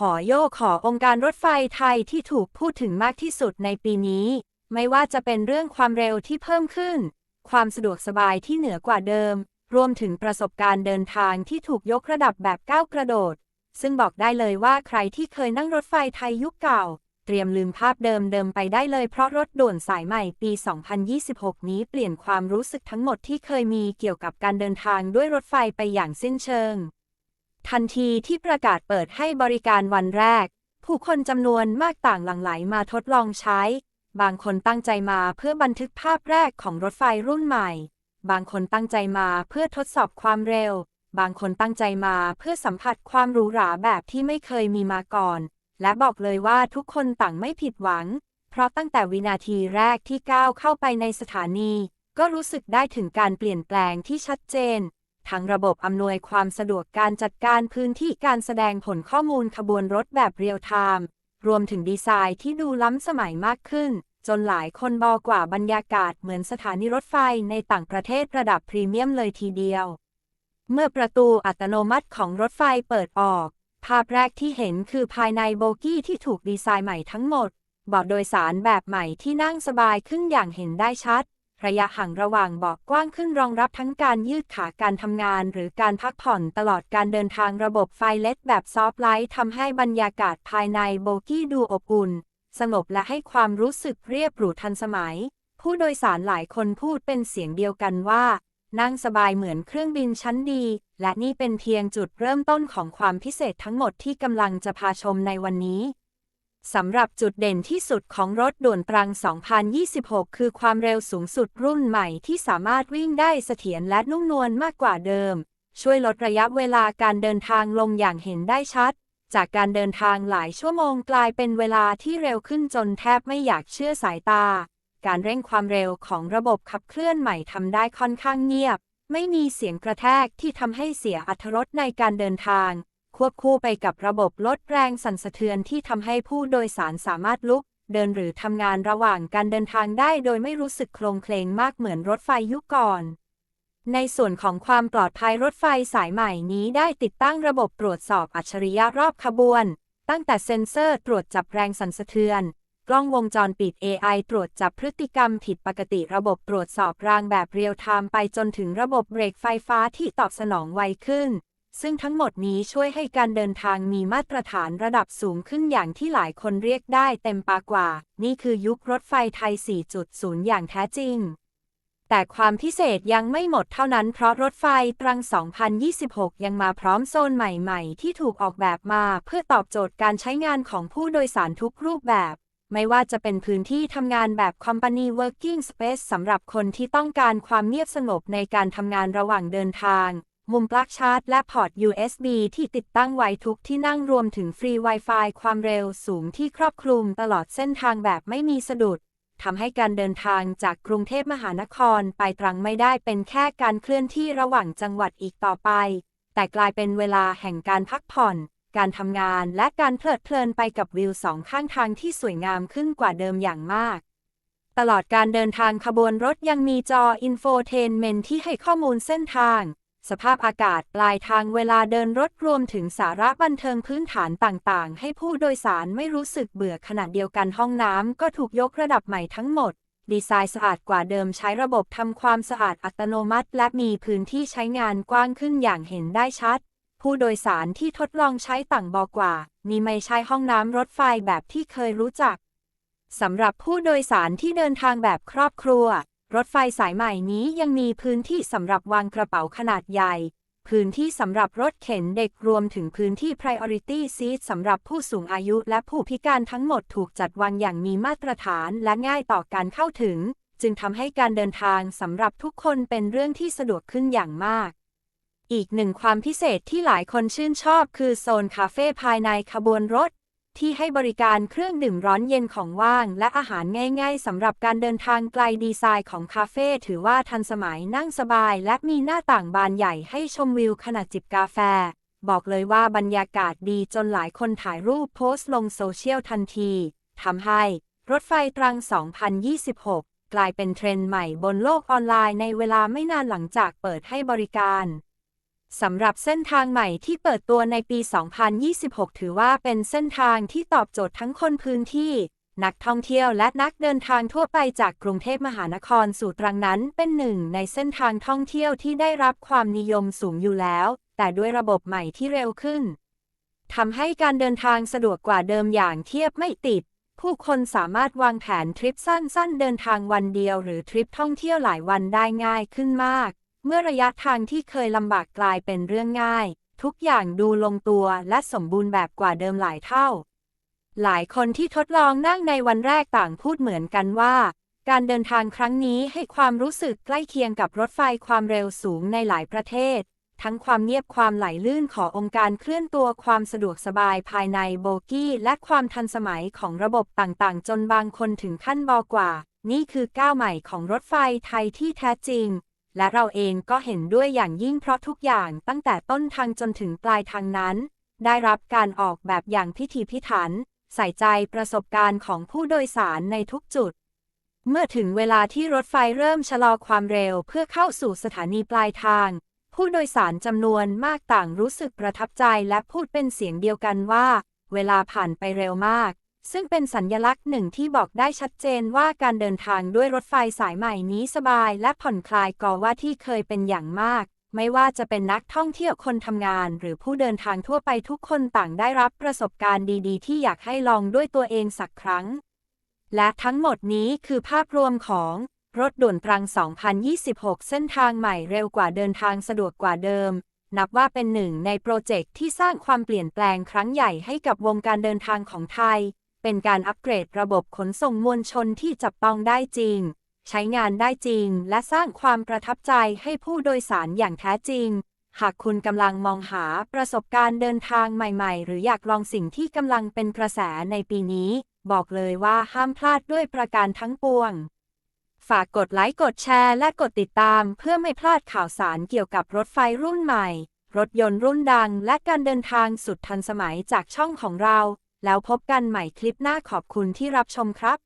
หอโยกขอองค์การรถไฟไทยที่ถูกพูดถึงมากที่สุดในปีนี้ ไม่ว่าจะเป็นเรื่องความเร็วที่เพิ่มขึ้น ความสะดวกสบายที่เหนือกว่าเดิม รวมถึงประสบการณ์เดินทางที่ถูกยกระดับแบบก้าวกระโดด ซึ่งบอกได้เลยว่าใครที่เคยนั่งรถไฟไทยยุคเก่า เตรียมลืมภาพเดิมๆไปได้เลยเพราะรถด่วนสายใหม่ปี 2026 นี้เปลี่ยนความรู้สึกทั้งหมดที่เคยมีเกี่ยวกับการเดินทางด้วยรถไฟไปอย่างสิ้นเชิง ทันทีที่ประกาศเปิดให้บริการวันแรก ผู้คนจำนวนมากต่างหลั่งไหลมาทดลองใช้ บางคนตั้งใจมาเพื่อบันทึกภาพแรกของรถไฟรุ่นใหม่ บางคนตั้งใจมาเพื่อทดสอบความเร็ว บางคนตั้งใจมาเพื่อสัมผัสความหรูหราแบบที่ไม่เคยมีมาก่อน และบอกเลยว่าทุกคนต่างไม่ผิดหวัง เพราะตั้งแต่วินาทีแรกที่ก้าวเข้าไปในสถานี ก็รู้สึกได้ถึงการเปลี่ยนแปลงที่ชัดเจน ทั้งระบบอำนวยความสะดวกการจัดการพื้นที่การแสดงผลข้อมูลขบวนรถแบบเรียลไทม์รวมถึงดีไซน์ที่ดูล้ำสมัยมากขึ้น จนหลายคนบอกว่าบรรยากาศเหมือนสถานีรถไฟในต่างประเทศระดับพรีเมียมเลยทีเดียว เมื่อประตูอัตโนมัติของรถไฟเปิดออก ภาพแรกที่เห็นคือภายในโบกี้ที่ถูกดีไซน์ใหม่ทั้งหมดเบาะโดยสารแบบใหม่ที่นั่งสบายขึ้นอย่างเห็นได้ชัด ระยะห่างระหว่างเบาะกว้างขึ้นรองรับทั้งการยืดขาการทำงาน หรือการพักผ่อนตลอดการเดินทางระบบไฟเล็ดแบบซอฟต์ไลท์ทำให้บรรยากาศภายในโบกี้ดูอบอุ่น สงบและให้ความรู้สึกเรียบหรูทันสมัย ผู้โดยสารหลายคนพูดเป็นเสียงเดียวกันว่า นั่งสบายเหมือนเครื่องบินชั้นดี และนี่เป็นเพียงจุดเริ่มต้นของความพิเศษทั้งหมดที่กำลังจะพาชมในวันนี้ สำหรับจุดเด่นที่สุดของรถด่วนตรัง 2026 คือความเร็วสูงสุดรุ่นใหม่ที่สามารถวิ่งได้เสถียรและนุ่มนวลมากกว่าเดิม ช่วยลดระยะเวลาการเดินทางลงอย่างเห็นได้ชัด จากการเดินทางหลายชั่วโมงกลายเป็นเวลาที่เร็วขึ้นจนแทบไม่อยากเชื่อสายตา การเร่งความเร็วของระบบขับเคลื่อนใหม่ทำได้ค่อนข้างเงียบ ไม่มีเสียงกระแทกที่ทำให้เสียอรรถรสในการเดินทาง ควบคู่ไปกับระบบลดแรงสั่นสะเทือนที่ทำให้ผู้โดยสารสามารถลุก เดินหรือทำงานระหว่างการเดินทางได้โดยไม่รู้สึกโคลงเคลงมากเหมือนรถไฟยุคก่อน ในส่วนของความปลอดภัยรถไฟสายใหม่นี้ได้ติดตั้งระบบตรวจสอบอัจฉริยะรอบขบวน ตั้งแต่เซ็นเซอร์ตรวจจับแรงสั่นสะเทือน กล้องวงจรปิด AI ตรวจจับพฤติกรรมผิดปกติระบบตรวจสอบรางแบบเรียลไทม์ไปจนถึงระบบเบรกไฟฟ้าที่ตอบสนองไวขึ้น ซึ่งทั้งหมดนี้ช่วยให้การเดินทางมีมาตรฐานระดับสูงขึ้นอย่างที่หลายคนเรียกได้เต็มปากว่า นี่คือยุครถไฟไทย 4.0 อย่างแท้จริง แต่ความพิเศษยังไม่หมดเท่านั้นเพราะรถไฟตรัง 2026 ยังมาพร้อมโซนใหม่ๆ ที่ถูกออกแบบมาเพื่อตอบโจทย์การใช้งานของผู้โดยสารทุกรูปแบบไม่ว่าจะเป็นพื้นที่ทำงานแบบ Company Working Space สำหรับคนที่ต้องการความเงียบสงบในการทำงานระหว่างเดินทาง มุมปลั๊กชาร์จ และพอร์ต USB ที่ติดตั้งไว้ทุกที่นั่งรวมถึงฟรี Wi-Fi ความเร็วสูงที่ครอบคลุมตลอดเส้นทางแบบไม่มีสะดุดทำให้การเดินทางจากกรุงเทพมหานครไปตรังไม่ได้เป็นแค่การเคลื่อนที่ระหว่างจังหวัดอีกต่อไป แต่กลายเป็นเวลาแห่งการพักผ่อน การทำงานและการเพลิดเพลินไปกับวิวสองข้างทางที่สวยงามขึ้นกว่าเดิมอย่างมากตลอดการเดินทางขบวนรถยังมีจออินโฟเทนเมนที่ให้ข้อมูลเส้นทาง สภาพอากาศปลายทางเวลาเดินรถรวมถึงสาระบันเทิงพื้นฐานต่างๆ ให้ผู้โดยสารไม่รู้สึกเบื่อขณะเดียวกันห้องน้ำก็ถูกยกระดับใหม่ทั้งหมด ดีไซน์สะอาดกว่าเดิมใช้ระบบทำความสะอาดอัตโนมัติ และมีพื้นที่ใช้งานกว้างขึ้นอย่างเห็นได้ชัด ผู้โดยสารที่ทดลองใช้ต่างบอกว่า นี่ไม่ใช่ห้องน้ำรถไฟแบบที่เคยรู้จักสำหรับผู้โดยสารที่เดินทางแบบครอบครัว รถไฟสายใหม่นี้ยังมีพื้นที่สำหรับวางกระเป๋าขนาดใหญ่ พื้นที่สำหรับรถเข็นเด็กรวมถึงพื้นที่ priority seat สำหรับผู้สูงอายุและผู้พิการทั้งหมดถูกจัดวางอย่างมีมาตรฐานและง่ายต่อการเข้าถึง จึงทำให้การเดินทางสำหรับทุกคนเป็นเรื่องที่สะดวกขึ้นอย่างมาก อีกหนึ่งความพิเศษที่หลายคนชื่นชอบคือโซนคาเฟ่ภายในขบวนรถ ที่ให้บริการเครื่องดื่มร้อนเย็นของว่าง และอาหารง่าย ๆสำหรับการเดินทางไกลดีไซน์ของคาเฟ่ถือว่าทันสมัยนั่งสบาย และมีหน้าต่างบานใหญ่ให้ชมวิวขณะจิบกาแฟ บอกเลยว่าบรรยากาศดีจนหลายคนถ่ายรูปโพสต์ลงโซเชียลทันทีทำให้รถไฟตรัง 2026 กลายเป็นเทรนด์ใหม่บนโลกออนไลน์ในเวลาไม่นานหลังจากเปิดให้บริการ สำหรับเส้นทางใหม่ที่เปิดตัวในปี 2026 ถือว่าเป็นเส้นทางที่ตอบโจทย์ทั้งคนพื้นที่ นักท่องเที่ยวและนักเดินทางทั่วไปจากกรุงเทพมหานครสู่ตรังนั้น เป็นหนึ่งในเส้นทางท่องเที่ยวที่ได้รับความนิยมสูงอยู่แล้ว แต่ด้วยระบบใหม่ที่เร็วขึ้นทำให้การเดินทางสะดวกกว่าเดิมอย่างเทียบไม่ติด ผู้คนสามารถวางแผนทริปสั้นๆ เดินทางวันเดียว หรือทริปท่องเที่ยวหลายวันได้ง่ายขึ้นมาก เมื่อระยะทางที่เคยลำบากกลายเป็นเรื่องง่าย ทุกอย่างดูลงตัวและสมบูรณ์แบบกว่าเดิมหลายเท่า หลายคนที่ทดลองนั่งในวันแรกต่างพูดเหมือนกันว่า การเดินทางครั้งนี้ให้ความรู้สึกใกล้เคียงกับรถไฟความเร็วสูงในหลายประเทศ ทั้งความเงียบความไหลลื่นขององค์การเคลื่อนตัวความสะดวกสบายภายในโบกี้ และความทันสมัยของระบบต่างๆ จนบางคนถึงขั้นบอกว่า นี่คือก้าวใหม่ของรถไฟไทยที่แท้จริง และเราเองก็เห็นด้วยอย่างยิ่งเพราะทุกอย่างตั้งแต่ต้นทางจนถึงปลายทางนั้น ได้รับการออกแบบอย่างพิถีพิถัน ใส่ใจประสบการณ์ของผู้โดยสารในทุกจุด เมื่อถึงเวลาที่รถไฟเริ่มชะลอความเร็วเพื่อเข้าสู่สถานีปลายทาง ผู้โดยสารจำนวนมากต่างรู้สึกประทับใจและพูดเป็นเสียงเดียวกันว่า เวลาผ่านไปเร็วมาก ซึ่งเป็นสัญญลักษณ์หนึ่งที่บอกได้ชัดเจนว่าการเดินทางด้วยรถไฟสายใหม่นี้สบายและผ่อนคลายกว่าที่เคยเป็นอย่างมาก ไม่ว่าจะเป็นนักท่องเที่ยวคนทำงาน หรือผู้เดินทางทั่วไปทุกคนต่างได้รับประสบการณ์ดีๆ ที่อยากให้ลองด้วยตัวเองสักครั้ง และทั้งหมดนี้คือภาพรวมของรถด่วนตรัง 2026 เส้นทางใหม่เร็วกว่าเดินทางสะดวกกว่าเดิม นับว่าเป็นหนึ่งในโปรเจกต์ที่สร้างความเปลี่ยนแปลงครั้งใหญ่ให้กับวงการเดินทางของไทย เป็นการอัปเกรดระบบขนส่งมวลชนที่จับต้องได้จริง ใช้งานได้จริง และสร้างความประทับใจให้ผู้โดยสารอย่างแท้จริง หากคุณกำลังมองหาประสบการณ์เดินทางใหม่ ๆ หรืออยากลองสิ่งที่กำลังเป็นกระแสในปีนี้ บอกเลยว่าห้ามพลาดด้วยประการทั้งปวง ฝากกดไลค์กดแชร์และกดติดตามเพื่อไม่พลาดข่าวสารเกี่ยวกับรถไฟรุ่นใหม่ รถยนต์รุ่นดัง และการเดินทางสุดทันสมัยจากช่องของเรา แล้วพบกันใหม่คลิปหน้าขอบคุณที่รับชมครับ